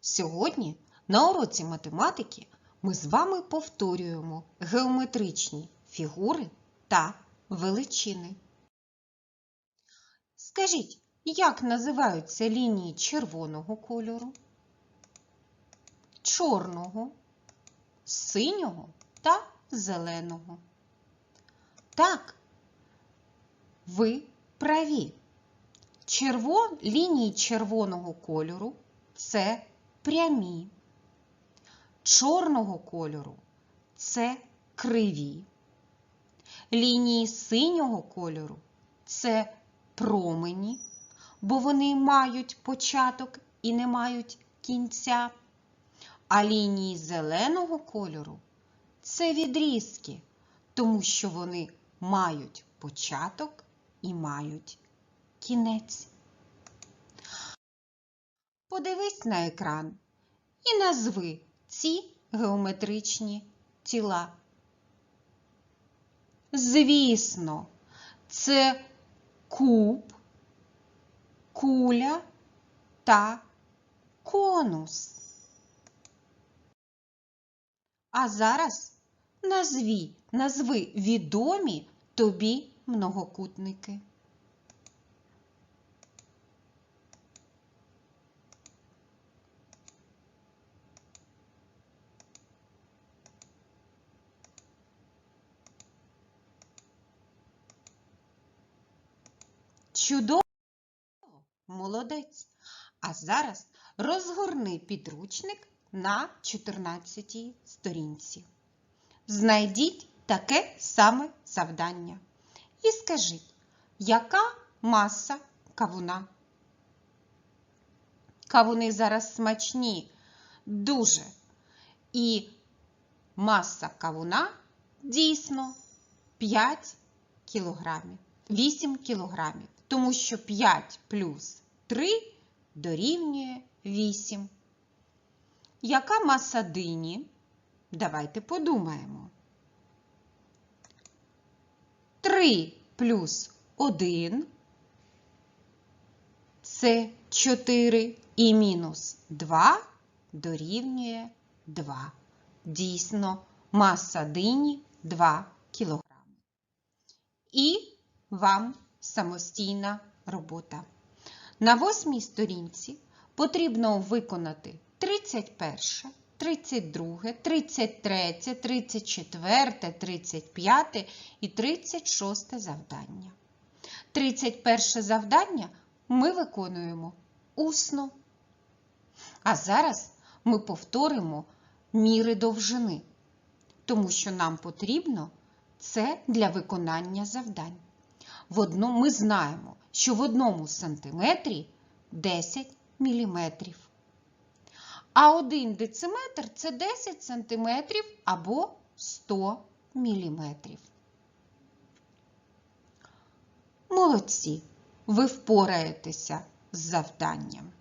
Сьогодні на уроці математики ми з вами повторюємо геометричні фігури та величини. Скажіть, як називаються лінії червоного кольору, чорного, синього та зеленого? Так, ви праві. Червон, лінії червоного кольору це прямі. Чорного кольору це криві. Лінії синього кольору це промені, бо вони мають початок і не мають кінця. А лінії зеленого кольору це відрізки, тому що вони мають початок і мають кінець. Подивись на екран і назви ці геометричні тіла. Звісно, це куб, куля та конус. А зараз назві, назви відомі тобі многокутники. Чудово! Молодець! А зараз розгорни підручник на 14 сторінці. Знайдіть таке саме завдання. І скажіть, яка маса кавуна? Кавуни зараз смачні, дуже. І маса кавуна дійсно 5 кілограмів. 8 кілограмів, тому що 5 плюс 3 дорівнює 8. Яка маса дині? Давайте подумаємо. 3 плюс 1 це 4 і мінус 2 дорівнює 2. Дійсно, маса дині 2 кілограми. І вам самостійна робота. На восьмій сторінці потрібно виконати 31, 32, 33, 34, 35 і 36 завдання. 31 завдання ми виконуємо усно. А зараз ми повторимо міри довжини, тому що нам потрібно це для виконання завдань. В одному, ми знаємо, що в одному сантиметрі 10 міліметрів. А один дециметр це 10 сантиметрів або 100 міліметрів. Молодці! Ви впораєтеся з завданням.